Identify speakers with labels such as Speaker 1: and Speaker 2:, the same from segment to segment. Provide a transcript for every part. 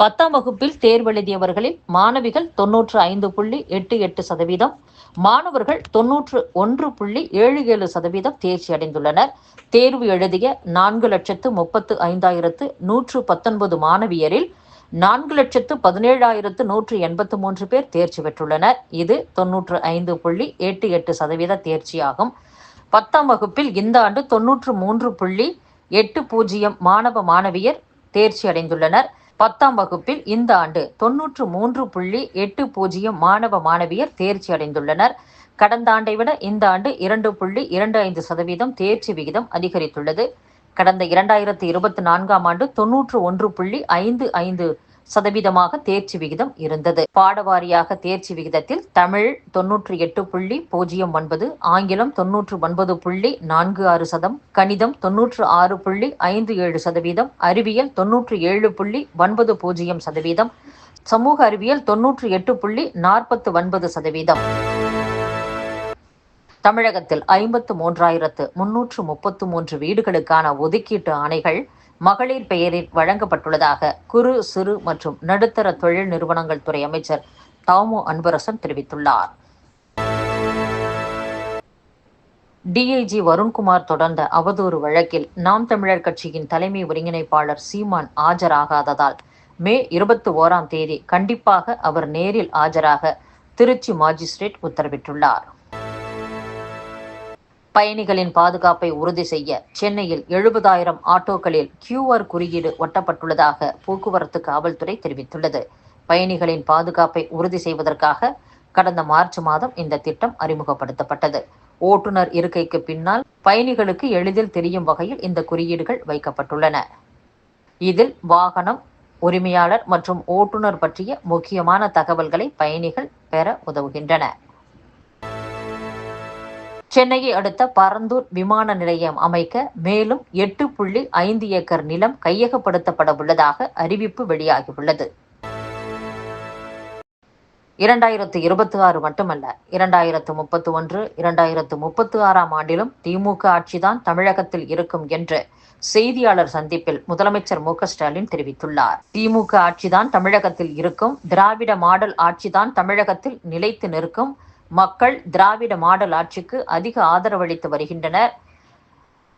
Speaker 1: பத்தாம் வகுப்பில் தேர்வெழுதியவர்களில் மாணவிகள் தொன்னூற்று ஐந்து புள்ளி எட்டு எட்டு சதவீதம் மாணவர்கள் தொன்னூற்று ஒன்று புள்ளி ஏழு ஏழு சதவீதம் தேர்ச்சி அடைந்துள்ளனர். தேர்வு எழுதிய நான்கு லட்சத்து முப்பத்து ஐந்தாயிரத்து நூற்று பத்தொன்பது மாணவியரில் நான்கு லட்சத்து பதினேழாயிரத்து நூற்று எண்பத்து மூன்று பேர் தேர்ச்சி பெற்றுள்ளனர். இது தொன்னூற்று ஐந்து புள்ளி எட்டு எட்டு சதவீத தேர்ச்சியாகும். பத்தாம் வகுப்பில் இந்த ஆண்டு தொன்னூற்று மூன்று புள்ளி எட்டு பூஜ்ஜியம் மாணவ மாணவியர் தேர்ச்சி அடைந்துள்ளனர். பத்தாம் வகுப்பில் இந்த ஆண்டு தொன்னூற்று மூன்று புள்ளி எட்டு பூஜ்ஜியம் மாணவ மாணவியர் தேர்ச்சி அடைந்துள்ளனர். கடந்த ஆண்டை விட இந்த ஆண்டு இரண்டு புள்ளி இரண்டு ஐந்து சதவீதம் தேர்ச்சி விகிதம் அதிகரித்துள்ளது. கடந்த இரண்டாயிரத்தி இருபத்தி நான்காம் ஆண்டு தொன்னூற்று ஒன்று புள்ளி ஐந்து ஐந்து சதவீதமாக தேர்ச்சி விகிதம் இருந்தது. பாடவாரியாக தேர்ச்சி விகிதத்தில் தமிழ் தொன்னூற்றி எட்டு புள்ளி பூஜ்ஜியம் ஒன்பது ஆங்கிலம் தொன்னூற்று ஒன்பது புள்ளி நான்கு ஆறு சதம் கணிதம் தொன்னூற்று ஆறு புள்ளி ஐந்து ஏழு சதவீதம் அறிவியல் தொன்னூற்று ஏழு புள்ளி ஒன்பது பூஜ்ஜியம் சதவீதம் சமூக அறிவியல் தொன்னூற்று எட்டு புள்ளி நாற்பத்து ஒன்பது சதவீதம். தமிழகத்தில் ஐம்பத்து மூன்றாயிரத்து முன்னூற்று முப்பத்து மூன்று வீடுகளுக்கான ஒதுக்கீட்டு ஆணைகள் மகளிர் பெயரில் வழங்கப்பட்டுள்ளதாக குறு சிறு மற்றும் நடுத்தர தொழில் நிறுவனங்கள் துறை அமைச்சர் தாமு அன்பரசன் தெரிவித்துள்ளார். டிஐஜி வருண்குமார் தொடர்ந்த அவதூறு வழக்கில் நாம் தமிழர் கட்சியின் தலைமை ஒருங்கிணைப்பாளர் சீமான் ஆஜராகாததால் மே இருபத்தி ஓராம் தேதி கண்டிப்பாக அவர் நேரில் ஆஜராக திருச்சி மாஜிஸ்ட்ரேட் உத்தரவிட்டுள்ளார். பயணிகளின் பாதுகாப்பை உறுதி செய்ய சென்னையில் எழுபதாயிரம் ஆட்டோக்களில் கியூஆர் குறியீடு ஒட்டப்பட்டுள்ளதாக போக்குவரத்து காவல்துறை தெரிவித்துள்ளது. பயணிகளின் பாதுகாப்பை உறுதி செய்வதற்காக கடந்த மார்ச் மாதம் இந்த திட்டம் அறிமுகப்படுத்தப்பட்டது. ஓட்டுநர் இருக்கைக்கு பின்னால் பயணிகளுக்கு எளிதில் தெரியும் வகையில் இந்த குறியீடுகள் வைக்கப்பட்டுள்ளன. இதில் வாகனம் உரிமையாளர் மற்றும் ஓட்டுநர் பற்றிய முக்கியமான தகவல்களை பயணிகள் பெற உதவுகின்றன. சென்னையை அடுத்த பரந்தூர் விமான நிலையம் அமைக்க மேலும் எட்டு புள்ளி ஐந்து ஏக்கர் நிலம் கையகப்படுத்தப்பட உள்ளதாக அறிவிப்பு வெளியாகியுள்ளது. இரண்டாயிரத்து இருபத்தி ஆறு மட்டுமல்ல இரண்டாயிரத்து முப்பத்தி ஒன்று இரண்டாயிரத்து முப்பத்தி ஆறாம் ஆண்டிலும் திமுக ஆட்சிதான் தமிழகத்தில் இருக்கும் என்று செய்தியாளர் சந்திப்பில் முதலமைச்சர் மு ஸ்டாலின் தெரிவித்துள்ளார். திமுக ஆட்சிதான் தமிழகத்தில் இருக்கும் திராவிட மாடல் ஆட்சிதான் தமிழகத்தில் நிலைத்து நிற்கும் மக்கள் திராவிட மாடல் ஆட்சிக்கு அதிக ஆதரவளித்து வருகின்றனர்.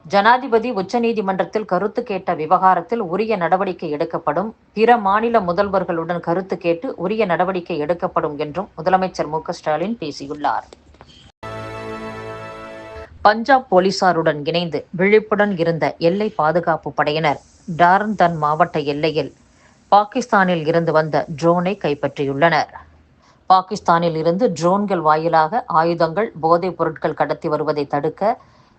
Speaker 1: ஜனாதிபதி உச்சநீதிமன்றத்தில் கருத்து கேட்ட விவகாரத்தில் உரிய நடவடிக்கை எடுக்கப்படும். பிற மாநில முதல்வர்களுடன் கருத்து கேட்டு உரிய நடவடிக்கை எடுக்கப்படும் என்றும் முதலமைச்சர் மு ஸ்டாலின் பேசியுள்ளார். பஞ்சாப் போலீசாருடன் இணைந்து விழிப்புடன் இருந்த எல்லை பாதுகாப்பு படையினர் டார்ந்தன் மாவட்ட எல்லையில் பாகிஸ்தானில் இருந்து வந்த ட்ரோனை கைப்பற்றியுள்ளனர். பாகிஸ்தானில் இருந்து ட்ரோன்கள் வாயிலாக ஆயுதங்கள் போதைப் பொருட்கள் கடத்தி வருவதை தடுக்க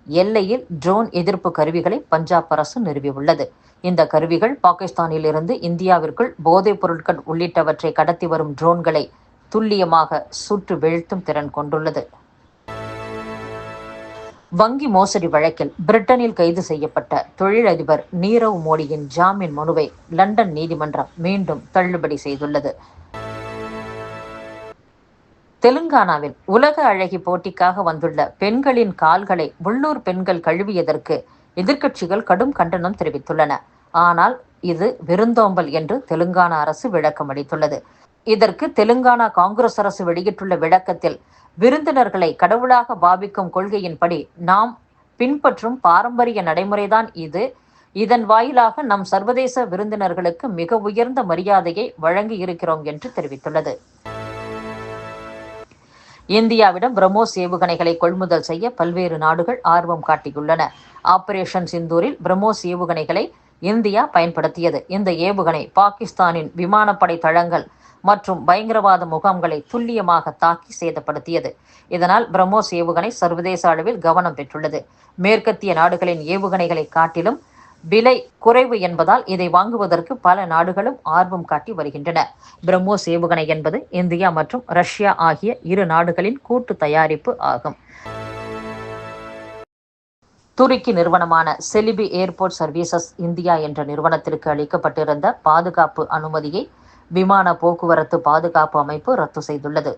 Speaker 1: எல்லையில் ட்ரோன் எதிர்ப்பு கருவிகளை பஞ்சாப் அரசு நிறுவியுள்ளது. இந்த கருவிகள் பாகிஸ்தானில் இருந்து இந்தியாவிற்குள் போதைப் பொருட்கள் உள்ளிட்டவற்றை கடத்தி வரும் ட்ரோன்களை துல்லியமாக சுற்று வீழ்த்தும் திறன் கொண்டுள்ளது. வங்கி மோசடி வழக்கில் பிரிட்டனில் கைது செய்யப்பட்ட தொழிலதிபர் நீரவ் மோடியின் ஜாமீன் மனுவை லண்டன் நீதிமன்றம் மீண்டும் தள்ளுபடி செய்துள்ளது. தெலுங்கானாவில் உலக அழகி போட்டிக்காக வந்துள்ள பெண்களின் கால்களை உள்ளூர் பெண்கள் கழுவியதற்கு எதிர்க்கட்சிகள் கடும் கண்டனம் தெரிவித்துள்ளன. ஆனால் இது விருந்தோம்பல் என்று தெலுங்கானா அரசு விளக்கம் அளித்துள்ளது. இதற்கு தெலுங்கானா காங்கிரஸ் அரசு வெளியிட்டுள்ள விளக்கத்தில் விருந்தினர்களை கடவுளாக பாவிக்கும் கொள்கையின்படி நாம் பின்பற்றும் பாரம்பரிய நடைமுறைதான் இது. இதன் வாயிலாக நம் சர்வதேச விருந்தினர்களுக்கு மிக உயர்ந்த மரியாதையை வழங்கி இருக்கிறோம் என்று தெரிவித்துள்ளது. இந்தியாவிடம் பிரம்மோஸ் ஏவுகணைகளை கொள்முதல் செய்ய பல்வேறு நாடுகள் ஆர்வம் காட்டியுள்ளன. ஆபரேஷன் சிந்தூரில் பிரம்மோஸ் ஏவுகணைகளை இந்தியா பயன்படுத்தியது. இந்த ஏவுகணை பாகிஸ்தானின் விமானப்படை தளங்கள் மற்றும் பயங்கரவாத முகாம்களை துல்லியமாக தாக்கி சேதப்படுத்தியது. இதனால் பிரம்மோஸ் ஏவுகணை சர்வதேச அளவில் கவனம் பெற்றுள்ளது. மேற்கத்திய நாடுகளின் ஏவுகணைகளை காட்டிலும் விலை குறைவு என்பதால் இதை வாங்குவதற்கு பல நாடுகளும் ஆர்வம் காட்டி வருகின்றன. பிரம்மோஸ் ஏவுகணை என்பது இந்தியா மற்றும் ரஷ்யா ஆகிய இரு நாடுகளின் கூட்டு தயாரிப்பு ஆகும். துருக்கி நிறுவனமான செலிபி ஏர்போர்ட் சர்வீசஸ் இந்தியா என்ற நிறுவனத்திற்கு அளிக்கப்பட்டிருந்த பாதுகாப்பு அனுமதியை விமான போக்குவரத்து பாதுகாப்பு அமைப்பு ரத்து செய்துள்ளது.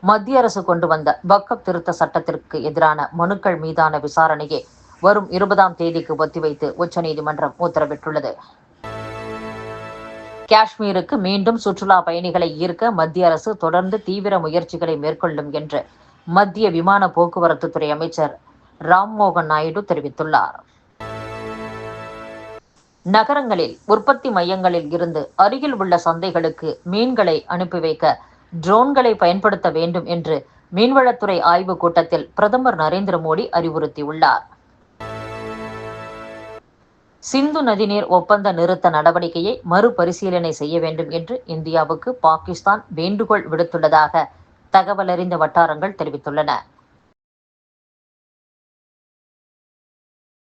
Speaker 1: மத்திய அரசு கொண்டு வந்த பக்கப் திருத்த சட்டத்திற்கு எதிரான மனுக்கள் மீதான விசாரணையை வரும் இருபதாம் தேதிக்கு ஒத்திவைத்து உச்சநீதிமன்றம் உத்தரவிட்டுள்ளது. காஷ்மீருக்கு மீண்டும் சுற்றுலா பயணிகளை ஈர்க்க மத்திய அரசு தொடர்ந்து தீவிர முயற்சிகளை மேற்கொள்ளும் என்று மத்திய விமான போக்குவரத்து துறை அமைச்சர் ராம்மோகன் நாயுடு தெரிவித்துள்ளார். நகரங்களில் உற்பத்தி மையங்களில் இருந்து அருகில் உள்ள சந்தைகளுக்கு மீன்களை அனுப்பி வைக்க ட்ரோன்களை பயன்படுத்த வேண்டும் என்று மீன்வளத்துறை ஆய்வுக் கூட்டத்தில் பிரதமர் நரேந்திர மோடி அறிவுறுத்தியுள்ளார். சிந்து நதிநீர் ஒப்பந்த நிறுத்த நடவடிக்கையை மறுபரிசீலனை செய்ய வேண்டும் என்று இந்தியாவுக்கு பாகிஸ்தான் வேண்டுகோள் விடுத்துள்ளதாக தகவலறிந்த வட்டாரங்கள் தெரிவித்துள்ளன.